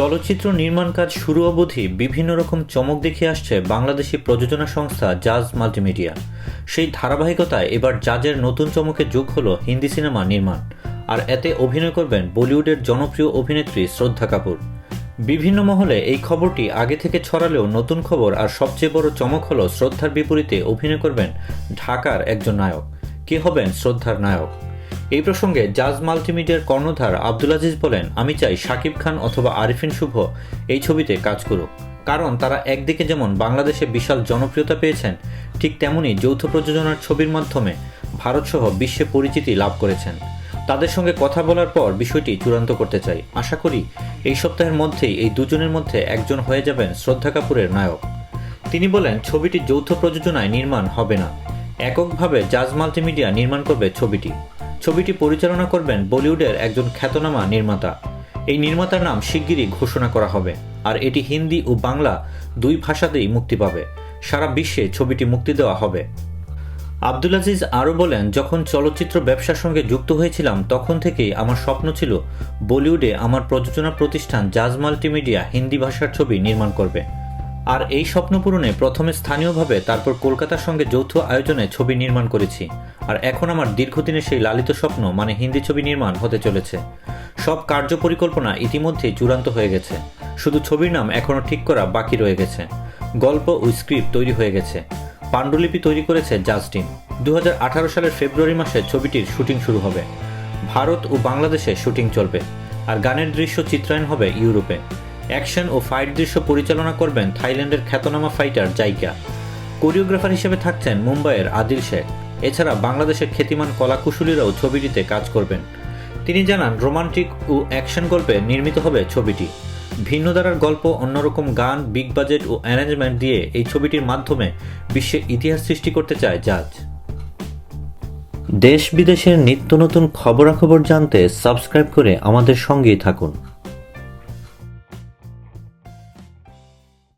চলচ্চিত্র নির্মাণ কাজ শুরু অবধি বিভিন্ন রকম চমক দেখিয়ে আসছে বাংলাদেশি প্রযোজনা সংস্থা জাজ মাল্টিমিডিয়া। সেই ধারাবাহিকতায় এবার জাজের নতুন চমকে যোগ হলো হিন্দি সিনেমা নির্মাণ। আর এতে অভিনয় করবেন বলিউডের জনপ্রিয় অভিনেত্রী শ্রদ্ধা কাপুর। বিভিন্ন মহলে এই খবরটি আগে থেকে ছড়ালেও নতুন খবর আর সবচেয়ে বড় চমক হলো শ্রদ্ধার বিপরীতে অভিনয় করবেন ঢাকার একজন নায়ক। কে হবেন শ্রদ্ধার নায়ক? এই প্রসঙ্গে জাজ মাল্টিমিডিয়ার কর্ণধার আব্দুল আজিজ বলেন, আমি চাই শাকিব খান অথবা আরিফিন শুভ এই ছবিতে কাজ করুক। কারণ তারা একদিকে যেমন বাংলাদেশে বিশাল জনপ্রিয়তা পেয়েছেন, ঠিক তেমনি যৌথ প্রযোজনার ছবির মাধ্যমে ভারতসহ বিশ্বে পরিচিতি লাভ করেছেন। তাদের সঙ্গে কথা বলার পর বিষয়টি চূড়ান্ত করতে চাই। আশা করি এই সপ্তাহের মধ্যেই এই দুজনের মধ্যে একজন হয়ে যাবেন শ্রদ্ধা কাপুরের নায়ক। তিনি বলেন, ছবিটি যৌথ প্রযোজনায় নির্মাণ হবে না। এককভাবে জাজ মাল্টিমিডিয়া নির্মাণ করবে ছবিটি। ছবিটি পরিচালনা করবেন বলিউডের একজন খ্যাতনামা নির্মাতা। এই নির্মাতার নাম শিগগিরই ঘোষণা করা হবে। আর এটি হিন্দি ও বাংলা দুই ভাষাতেই মুক্তি পাবে। সারা বিশ্বে ছবিটি মুক্তি দেওয়া হবে। আব্দুল আজিজ আরও বলেন, যখন চলচ্চিত্র ব্যবসার সঙ্গে যুক্ত হয়েছিলাম, তখন থেকেই আমার স্বপ্ন ছিল বলিউডে আমার প্রযোজনা প্রতিষ্ঠান জাজ মাল্টিমিডিয়া হিন্দি ভাষার ছবি নির্মাণ করবে। আর এই স্বপ্ন পূরণে প্রথমে স্থানীয়ভাবে, তারপর কলকাতার সঙ্গে যৌথ আয়োজনে ছবি নির্মাণ করেছি। আর এখন আমার দীর্ঘদিনের সেই লালিত স্বপ্ন মানে হিন্দি ছবি নির্মাণ হতে চলেছে। সব কার্য পরিকল্পনা ইতিমধ্যেই চূড়ান্ত হয়ে গেছে। শুধু ছবির নাম এখনও ঠিক করা বাকি রয়ে গেছে। গল্প ও স্ক্রিপ্ট তৈরি হয়ে গেছে। পাণ্ডুলিপি তৈরি করেছে জাজ টিম দু সালের ফেব্রুয়ারি মাসে ছবিটির শুটিং শুরু হবে। ভারত ও বাংলাদেশে শুটিং চলবে। আর গানের দৃশ্য চিত্রায়ন হবে ইউরোপে। অ্যাকশন ও ফাইট দৃশ্য পরিচালনা করবেন থাইল্যান্ডের খ্যাতনামা ফাইটার জাইকা। কোরিওগ্রাফার হিসেবে থাকছেন মুম্বাইয়ের আদিল শেখ। এছাড়া বাংলাদেশের খ্যাতিমান কলাকুশলীরাও ছবিটিতে কাজ করবেন। তিনি জানান, রোমান্টিক ও অ্যাকশন গল্পে নির্মিত হবে ছবিটি। ভিন্ন ধারার গল্প, অন্যরকম গান, বিগ বাজেট ও অ্যারেঞ্জমেন্ট দিয়ে এই ছবিটির মাধ্যমে বিশ্বে ইতিহাস সৃষ্টি করতে চায় জাজ। দেশ বিদেশের নিত্য নতুন খবরাখবর জানতে সাবস্ক্রাইব করে আমাদের সঙ্গেই থাকুন।